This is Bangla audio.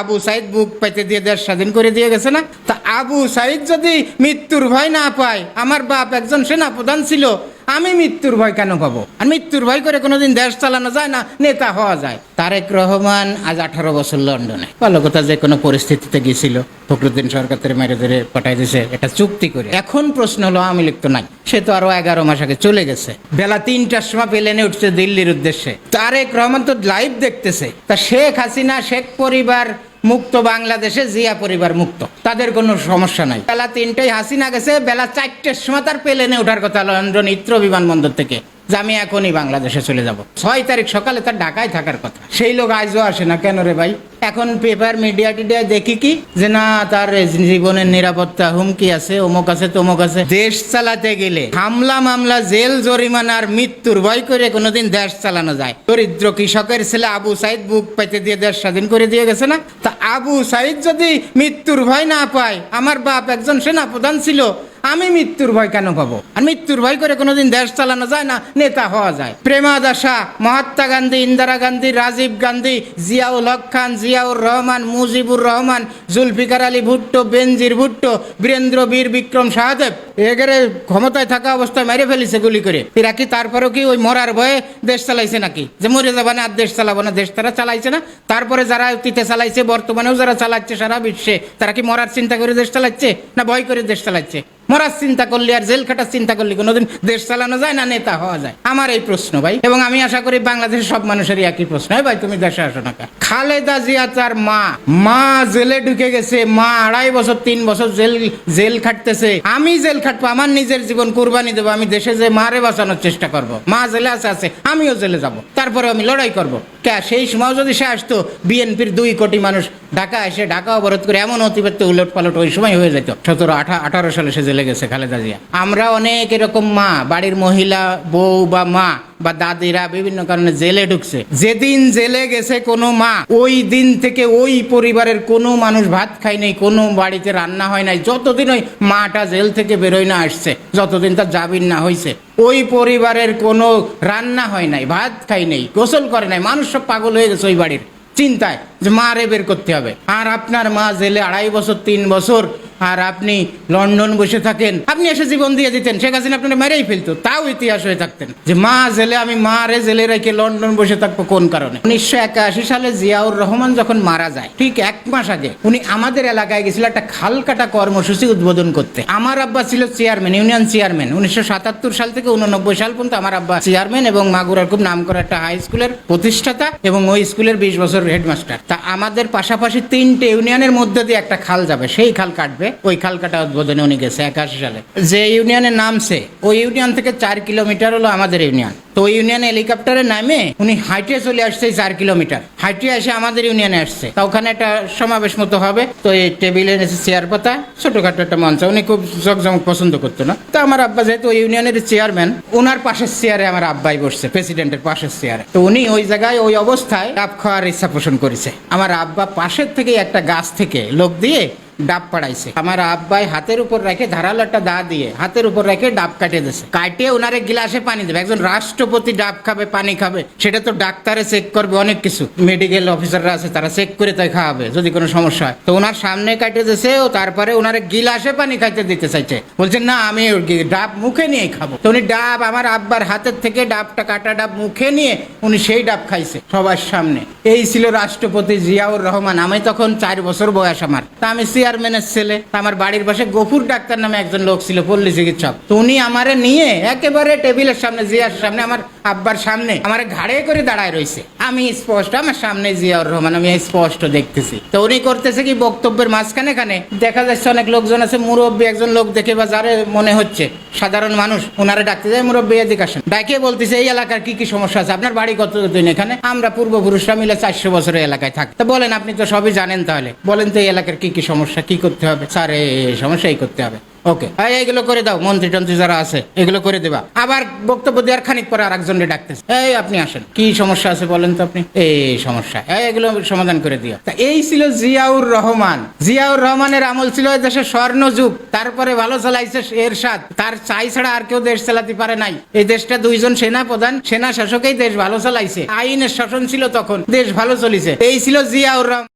আবু সাইদ বুক পাইতে দিয়ে দেশ স্বাধীন করে দিয়ে গেছে না? তা আবু সাইদ যদি মৃত্যুর ভয় না পায়, আমার বাপ একজন সেনা প্রধান ছিল আমি মৃত্যুর ভয় কেন পাবো? আর মৃত্যুর ভয় করে কোনোদিন দেশ চালানো যায় না, নেতা হওয়া যায়। তারেক রহমান আজ আঠারো বছর লন্ডনে। ভালো কথা যে কোনো পরিস্থিতিতে গিয়েছিল ফখরুদ্দিন সরকার মেরে ধরে পাঠাই দিয়েছে, এটা চুক্তি করে। এখন প্রশ্ন হলো, আওয়ামী লীগ তো নাই। সে তো আরও এগারো মাস আগে চলে গেছে। বেলা তিনটার সময় প্লেনে উঠছে দিল্লির উদ্দেশ্যে। তারেক রহমান তো লাইভ দেখতেছে। তা শেখ হাসিনা, শেখ পরিবার মুক্ত বাংলাদেশে জিয়া পরিবার মুক্ত। তাদের কোনো সমস্যা নাই। বেলা তিনটায় হাসিনা গেছে, বেলা চারটের সময় তার প্লেনে ওঠার কথা লন্ডন ইত্র বিমানবন্দর থেকে। যে আমি এখনই বাংলাদেশে চলে যাব। ছয় তারিখ সকালে তার ঢাকায় থাকার কথা। সেই লোক আজও আসে না। কেন রে ভাই? এখন পেপার মিডিয়া টিডিয়া দেখি কি? যে না, তার জীবনের নিরাপত্তা হুমকি আছে, অমুক আছে, তমুক আছে। দেশ চালাতে গেলে হামলা, মামলা, জেল, জরিমানার মৃত্যুর ভয় করে কোনোদিন দেশ চালানো যায়। দরিদ্র কৃষকের ছেলে আবু সাইদ বুক পাইতে দিয়ে দেশ স্বাধীন করে দিয়ে গেছে না? তা আবু সাইদ যদি মৃত্যুর ভয় না পায়, আমার বাপ একজন সেনা প্রধান ছিল আমি মৃত্যুর ভয় কেন পাবো? আর মৃত্যুর ভয় করে কোনোদিন দেশ চালানো যায় না, নেতা হওয়া যায়। প্রেমা প্রেমাদাসা মহাত্মা গান্ধী, ইন্দিরা গান্ধী, রাজীব গান্ধী, জিয়াউল হক খান, জিয়াউর রহমান, মুজিবুর রহমান, জুলফিকার আলী ভুট্টো, বেনজির ভুট্টো, বীরেন্দ্র বীর বিক্রম সাহাদেব, এগারে ক্ষমতায় থাকা অবস্থায় মেরে ফেলিছে গুলি করে। এরা কি তারপরেও কি ওই মরার ভয়ে দেশ চালাইছে নাকি? যে মরে যাবে না, আর দেশ চালাবো না, দেশ তারা চালাইছে না? তারপরে যারা অতীতে চালাইছে, বর্তমানেও যারা চালাচ্ছে সারা বিশ্বে, তারা কি মরার চিন্তা করে দেশ চালাচ্ছে না ভয় করে দেশ চালাচ্ছে? মরার চিন্তা করলে আর জেল খাটার চিন্তা করলে, কোনোদিন দেশ চালানো যায় না, নেতা হওয়া যায়। আমার এই প্রশ্ন ভাই, এবং আমি আশা করি বাংলাদেশের সব মানুষেরই একই প্রশ্ন। ভাই, তুমি দেশে আসো না খালেদা জিয়া তার মা মা জেলে ঢুকে গেছে, মা আড়াই বছর, তিন বছর জেল জেল খাটতেছে। আমি জেল খাটবো, আমার নিজের জীবন কুরবানি দেবো, আমি দেশে যে মারে বাঁচানোর চেষ্টা করব। মা জেলে আছে আছে, আমিও জেলে যাব। তারপরে আমি লড়াই করব। কে, সেই সময় যদি সে আসতো, বিএনপির দুই কোটি মানুষ ঢাকা এসে ঢাকা অবরোধ করে এমন অতিবাহিত উলট পালট ওই সময় হয়ে যেত। সতেরো, আঠা, আঠারো সালে সে জেলে গেছে খালেদা জিয়া। আমরা অনেক এরকম মা, বাড়ির মহিলা, বউ বা মা বা দাদিরা বিভিন্ন কারণে জেলে ঢুকছে। যেদিন জেলে গেছে কোনো মা, ওই দিন থেকে ওই পরিবারের কোনো মানুষ ভাত খায় নাই, কোনো বাড়িতে রান্না হয় নাই। যতদিন ওই মাটা জেল থেকে বেরোয় না আসছে, যতদিন তার জামিন না হয়েছে ওই পরিবারের কোনো রান্না হয় নাই, ভাত খাই নাই, গোসল করে নাই। মানুষ সব পাগল হয়ে গেছে ওই বাড়ির। চিন্তায় যে মা রে বের করতে হবে। আর আপনার মা জেলে আড়াই বছর, তিন বছর আর আপনি লন্ডন বসে থাকেন। আপনি এসে জীবন দিয়ে দিতেন। শেখ হাসিনা আপনার মেরেই ফেলতো। তাও ইতিহাস হয়ে থাকতেন। যে মা জেলে, আমি মা রে জেলে রেখে লন্ডন বসে থাকব কোন কারণে? উনিশশো একাশি সালে জিয়াউর রহমান যখন মারা যায়, ঠিক এক মাস আগে, উনি আমাদের এলাকায় গেছিল একটা খাল কাটা কর্মসূচি উদ্বোধন করতে। আমার আব্বা ছিল চেয়ারম্যান, ইউনিয়ন চেয়ারম্যান। উনিশশো সাতাত্তর সাল থেকে উননব্বই সাল পর্যন্ত আমার আব্বা চেয়ারম্যান এবং মাগুরার খুব নাম করা একটা হাই স্কুলের প্রতিষ্ঠাতা এবং ওই স্কুলের বিশ বছর হেডমাস্টার তা আমাদের পাশাপাশি তিনটে ইউনিয়নের মধ্যে দিয়ে একটা খাল যাবে। সেই খাল কাটবে। ওই খালকাটা উদ্বোধনে উনি গেছে, একাশি সালে। যে ইউনিয়নের নামছে ওই ইউনিয়ন থেকে চার কিলোমিটার হলো আমাদের ইউনিয়ন। তো ওই ইউনিয়নে হেলিকপ্টারে নামে উনি হাইটে চলে আসছে চার কিলোমিটার। হাইটে এসে আমাদের ইউনিয়নে আসছে। তা ওখানে একটা সমাবেশ মতো হবে। তো এই টেবিলে এসে চেয়ার পাতা, ছোটখাটো একটা মঞ্চ। উনি খুব জকজমক পছন্দ করতো না। তো আমার আব্বা যেহেতু ওই ইউনিয়নের চেয়ারম্যান ওনার পাশের চেয়ারে আমার আব্বাই বসছে, প্রেসিডেন্টের পাশের চেয়ারে। তো উনি ওই জায়গায়, ওই অবস্থায় ডাব খাওয়ার ইচ্ছা পোষণ করেছে। আমার আব্বা পাশের থেকে একটা গাছ থেকে লোক দিয়ে ডাব পাড়াইছে। আমার আব্বাই হাতের উপর রেখে ধারালো একটা দা দিয়ে হাতের উপর রেখে ডাব কাটে দিয়েছে কাটে ওনারে গিলাসে পানি দেবে। একজন রাষ্ট্রপতি ডাব খাবে, পানি খাবে, সেটা তো ডাক্তারে চেক করবে অনেক কিছু। মেডিকেল অফিসাররা আছে, তারা চেক করে তাই খাওয়াবে, যদি কোনো সমস্যা হয়। তো ওনার সামনে কাটে দিয়েছে ও তারপরে ওনারে গিলাসে পানি খাইতে দিতে চাইছে। বলছে, না, আমি ডাব মুখে নিয়ে খাব। তো উনি ডাব, আমার আব্বার হাতের থেকে ডাবটা কাটা ডাব মুখে নিয়ে উনি সেই ডাব খাইছে সবার সামনে। এই ছিল রাষ্ট্রপতি জিয়াউর রহমান। আমি তখন চার বছর বয়স আমার। তা আমি চেয়ারম্যানের ছেলে। আমার বাড়ির পাশে গফুর ডাক্তার নামে একজন লোক ছিল, পল্লী চিকিৎসক। তো উনি আমারে নিয়ে একেবারে টেবিলের সামনে, জিয়ার সামনে, আমার আব্বার সামনে, আমার ঘাড়ে করে দাঁড়ায় রয়েছে আমি স্পষ্ট, আমার সামনে জিয়াউর রহমান, আমি স্পষ্ট দেখতেছি। তো উনি করতেছে কি বক্তব্যের মাঝখানে খানে দেখা যাচ্ছে অনেক লোকজন আছে, মুরব্বী একজন লোক দেখে বা যারে মনে হচ্ছে, সাধারণ মানুষ ওনারা ডাকতে যায়, মুরব্বী এদিকে আসেন। ডাকে বলতেছে, এই এলাকার কি কি সমস্যা আছে? আপনার বাড়ি কত দিন এখানে? আমরা পূর্বপুরুষরা মিলে চারশো বছরের এলাকায় থাকি। তা বলেন, আপনি তো সবই জানেন তাহলে। বলেন তো, এই এলাকার কি কি সমস্যা? কি করতে হবে? স্যার, এই সমস্যা এই করতে হবে। ওকে। এইগুলো করে দাও মন্ত্রী টন্ত্রী যারা আছে, এগুলো করে দেবা। আবার বক্তব্য দেওয়ার খানিক পরে আর আরেকজনকে ডাকতেছে। এই, আপনি আসেন। কি সমস্যা আছে বলেন তো আপনি। এই সমস্যা, এগুলো সমাধান করে দিও। তা এই ছিল জিয়াউর রহমান। জিয়াউর রহমানের আমল ছিল এই স্বর্ণযুগ স্বর্ণ যুগ। তারপরে ভালো চালাইছে এরশাদ। তার চাই ছাড়া আর কেউ দেশ চালাতে পারে নাই। এই দেশটা দুইজন সেনা প্রধান সেনা শাসকেই দেশ ভালো চালাইছে। আইনের শাসন ছিল তখন, দেশ ভালো চলিছে। এই ছিল জিয়াউর রহমান।